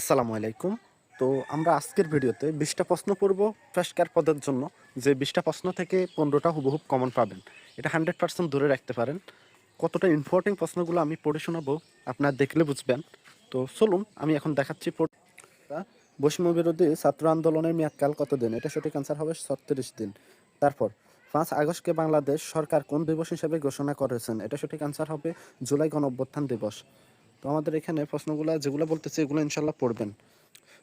আসসালামু আলাইকুম। তো আমরা আজকের ভিডিওতে বিশটা প্রশ্ন পড়ব ফ্রেশকার পদের জন্য। যে বিশটা প্রশ্ন থেকে পনেরোটা হুবহুব কমন পাবেন। এটা হান্ড্রেড পার্সেন্ট ধরে রাখতে পারেন। কতটা ইম্পর্টেন্ট প্রশ্নগুলো আমি পড়ে শোনাবো, আপনার দেখলে বুঝবেন। তো চলুন, আমি এখন দেখাচ্ছি বৈষম্য বিরোধী ছাত্র আন্দোলনের মেয়াদকাল কতদিন? এটা সঠিক অ্যান্সার হবে ছত্রিশ দিন। তারপর, পাঁচ আগস্টকে বাংলাদেশ সরকার কোন দিবস হিসেবে ঘোষণা করেছেন? এটা সঠিক অ্যান্সার হবে জুলাই গণ অভ্যুত্থান দিবস। তো আমাদের এখানে প্রশ্নগুলো, যেগুলো বলতেছে, এগুলো ইনশাল্লাহ পড়বেন।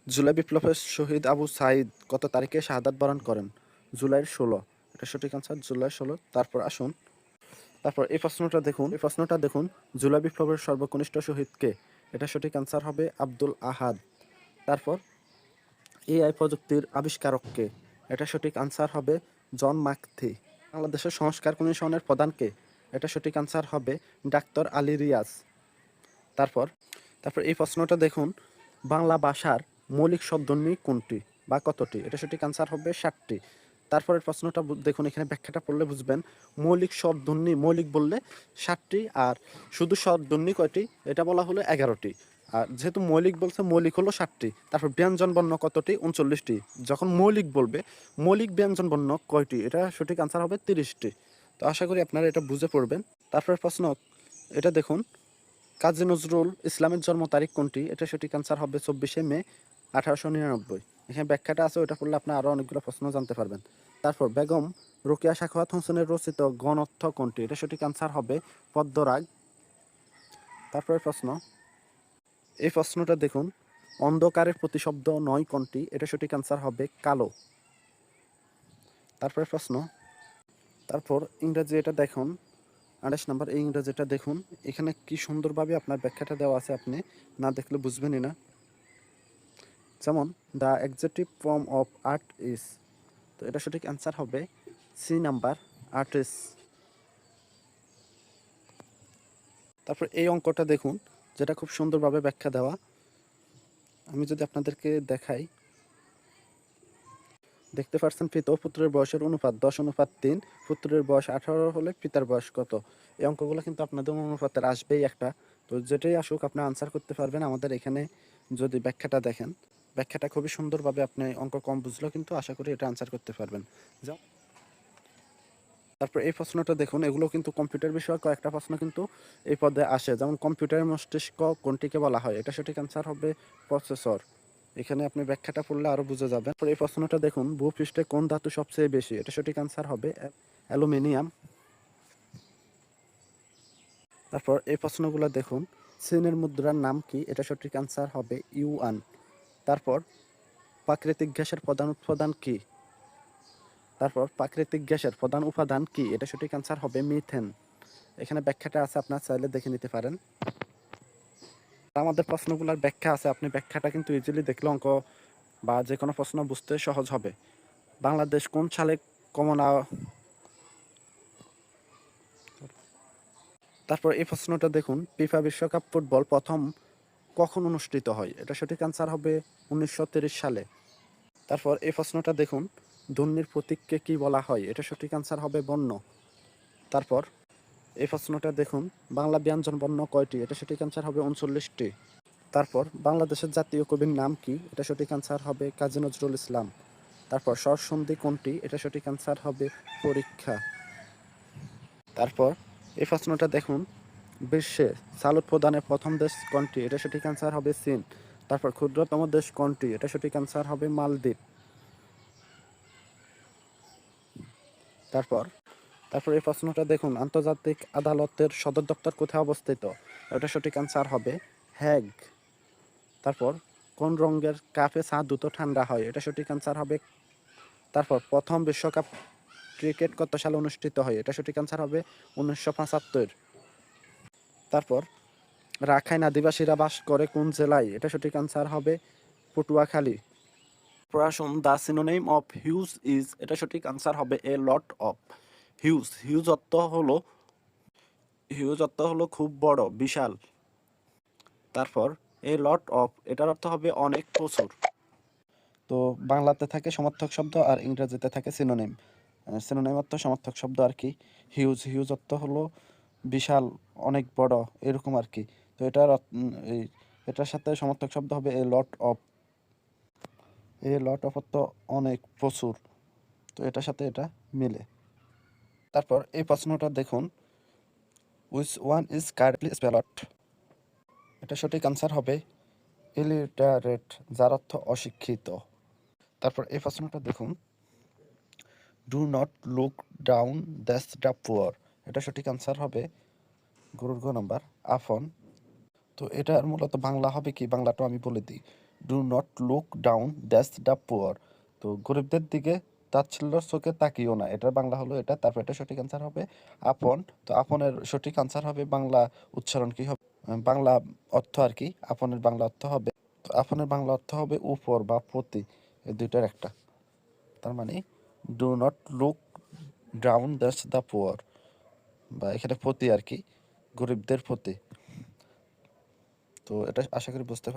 জুলাই বিপ্লবের শহীদ আবু সাইদ কত তারিখে শাহাদাত বরণ করেন? জুলাইয়ের ষোলো। এটা সঠিক আনসার জুলাই ষোলো। তারপর আসুন। তারপর এই প্রশ্নটা দেখুন, এই প্রশ্নটা দেখুন, জুলাই বিপ্লবের সর্বকনিষ্ঠ শহীদ কে? এটা সঠিক আনসার হবে আব্দুল আহাদ। তারপর, এআই প্রযুক্তির আবিষ্কারক কে? এটা সঠিক আনসার হবে জন মাকথি। বাংলাদেশের সংস্কার কমিশনের প্রধানকে এটা সঠিক আনসার হবে ডাক্তার আলী রিয়াজ। তারপর তারপর এই প্রশ্নটা দেখুন, বাংলা ভাষার মৌলিক শব্দনী কোনটি বা কতটি? এটা সঠিক আনসার হবে ষাটটি। তারপরের প্রশ্নটা দেখুন, এখানে ব্যাখ্যাটা পড়লে বুঝবেন, মৌলিক শব্দনী মৌলিক বললে ষাটটি আর শুধু শব্দনী কয়টি? এটা বলা হলো এগারোটি। আর যেহেতু মৌলিক বলছে, মৌলিক হলো ষাটটি। তারপর ব্যঞ্জন বর্ণ কতটি? উনচল্লিশটি। যখন মৌলিক বলবে, মৌলিক ব্যঞ্জন বর্ণ কয়টি? এটা সঠিক আনসার হবে তিরিশটি। তো আশা করি আপনারা এটা বুঝে পড়বেন। তারপর প্রশ্ন, এটা দেখুন কাজী নজরুল ইসলামের জন্ম তারিখ কোনটি? এটা সঠিক আনসার হবে চব্বিশে মে আঠারোশো নিরানব্বই। এখানে ব্যাখ্যাটা আছে, ওটা পড়লে আপনি আরও অনেকগুলো প্রশ্ন জানতে পারবেন। তারপর বেগম রোকেয়া শাখাওয়াত হোসেনের রচিত গণঅর্থ কোনটি? এটা সঠিক আনসার হবে পদ্মরাগ। তারপরে প্রশ্ন, এই প্রশ্নটা দেখুন, অন্ধকারের প্রতিশব্দ নয় কোনটি? এটা সঠিক আনসার হবে কালো। তারপরে প্রশ্ন, তারপর ইংরেজি এটা দেখুন আঠাশ নাম্বার এই ইংরেজিটা দেখুন। এখানে কি সুন্দরভাবে আপনার ব্যাখ্যাটা দেওয়া আছে আপনি, না দেখলে বুঝবেনই না। যেমন the executive form of art is তো এটা সঠিক অ্যান্সার হবে সি নাম্বার আর্টিস্ট তারপর এই অঙ্কটা দেখুন, যেটা খুব সুন্দরভাবে ব্যাখ্যা দেওয়া। আমি যদি আপনাদেরকে দেখাই দেখতে পাচ্ছেন পিতা ও পুত্রের বয়সের অনুপাত দশ, অনুপাত তিন। পুত্রের বয়স আঠারো হলে পিতার বয়স কত? এই অঙ্কগুলো কিন্তু আপনাদের অনুপাতের আসবেই একটা। তো যেটাই আসুক, আপনি আনসার করতে পারবেন আমাদের এখানে যদি ব্যাখ্যাটা দেখেন। ব্যাখ্যাটা খুবই সুন্দরভাবে আপনি অঙ্ক কম বুঝলেও কিন্তু আশা করি এটা আনসার করতে পারবেন। যাও। তারপর এই প্রশ্নটা দেখুন, এগুলো কিন্তু কম্পিউটার বিষয়ে কয়েকটা প্রশ্ন কিন্তু এই পদে আসে। যেমন কম্পিউটারের মস্তিষ্ক কোনটিকে বলা হয়? এটা সঠিক অ্যান্সার হবে প্রসেসর এখানে আপনি ব্যাখ্যাটা পড়লে আরও বুঝে যাবেন। এই প্রশ্নটা দেখুন ভূপৃষ্ঠে কোন ধাতু সবচেয়ে বেশি? এটা সঠিক অ্যান্সার হবে অ্যালুমিনিয়াম। তারপর এই প্রশ্নগুলো দেখুন চীনের মুদ্রার নাম কি? এটা সঠিক অ্যান্সার হবে ইউয়ান তারপর প্রাকৃতিক গ্যাসের প্রধান উপাদান কি? তারপর প্রাকৃতিক গ্যাসের প্রধান উপাদান কি? এটা সঠিক অ্যান্সার হবে মিথেন। এখানে ব্যাখ্যাটা আছে, আপনার চাইলে দেখে নিতে পারেন। আমাদের প্রশ্নগুলোর ব্যাখ্যা আছে। আপনি ব্যাখ্যাটা কিন্তু ইজিলি দেখলে অঙ্ক বা যে কোনো প্রশ্ন বুঝতে সহজ হবে। বাংলাদেশ কোন সালে কমনা তারপর এই প্রশ্নটা দেখুন, ফিফা বিশ্বকাপ ফুটবল প্রথম কখন অনুষ্ঠিত হয়? এটা সঠিক অ্যান্সার হবে উনিশশো সালে। তারপর এই প্রশ্নটা দেখুন ধ্বনির প্রতীককে কি বলা হয়? এটা সঠিক অ্যান্সার হবে বর্ণ তারপর এই প্রশ্নটা দেখুন, বাংলা ব্যঞ্জন বর্ণ কয়টি? এটা সঠিক অ্যান্সার হবে উনচল্লিশটি। তারপর, বাংলাদেশের জাতীয় কবির নাম কি? এটা সঠিক অ্যান্সার হবে কাজী নজরুল ইসলাম। তারপর, স্বরসন্ধি কোনটি? এটা সঠিক অ্যান্সার হবে পরীক্ষা। তারপর, এই প্রশ্নটা দেখুন, বিশ্বে চাল উৎপাদনের প্রথম দেশ কোনটি? এটা সঠিক অ্যান্সার হবে চীন। তারপর, ক্ষুদ্রতম দেশ কোনটি? এটা সঠিক অ্যান্সার হবে মালদ্বীপ। তারপর তারপর এই প্রশ্নটা দেখুন, আন্তর্জাতিক আদালতের সদর দপ্তর কোথায় অবস্থিত? এটা সঠিক অ্যান্সার হবে হ্যাগ। তারপর, কোন রঙের কাপে চা দ্রুত ঠান্ডা হয়? এটা সঠিক অ্যান্সার হবে, তারপর প্রথম বিশ্বকাপ ক্রিকেট কত সালে অনুষ্ঠিত হয়? এটা সঠিক অ্যান্সার হবে উনিশশো পঁচাত্তর। তারপর, রাখাইন আদিবাসীরা বাস করে কোন জেলায়? এটা সঠিক অ্যান্সার হবে পটুয়াখালী। প্রশাসন the synonym of huge is, এটা সঠিক আনসার হবে a lot of huge huge অর্থ হলো, হিউজ অর্থ হলো খুব বড়, বিশাল। তারপর এ লট অফ এটার অর্থ হবে অনেক, প্রচুর। তো বাংলাতে থাকে সমর্থক শব্দ আর ইংরেজিতে থাকে সিনোনিম সিনোনিম অর্থ সমর্থক শব্দ আর কি। হিউজ হিউজ অর্থ হলো বিশাল, অনেক বড়, এরকম আর কি। তো এটার অর্থ- এটার সাথে সমর্থক শব্দ হবে a lot of a lot of তো অনেক, প্রচুর। তো এটার সাথে এটা মিলে। তারপর এই প্রশ্নটা দেখুন। Which one is correctly spelt এটা সঠিক আনসার হবে। ইলিটারেট যার অর্থ অশিক্ষিত। তারপর এই প্রশ্নটা দেখুন। Do not look down that's the poor এটা সঠিক আনসার হবে। গরুর গ নাম্বার, আফন। তো এটার মূলত বাংলা হবে কি? বাংলাটা আমি বলে দিই। Do not look down that's the poor তো গরিবদের দিকে তাচ্ছিল্য চোখে তাকিও না। এটার বাংলা হলো এটা, তারপর এটা সঠিক আনসার হবে আপন। তো আপনের সঠিক আনসার হবে বাংলা উচ্চারণ কি হবে? বাংলা অর্থ আর কি, আপনের বাংলা অর্থ হবে। আপনের বাংলা অর্থ হবে উপর বা প্রতি, এই দুইটার একটা। তার মানে do not look down that's the poor বা এখানে প্রতি আর কি, গরিবদের প্রতি। তো এটা আশা করি বুঝতে পার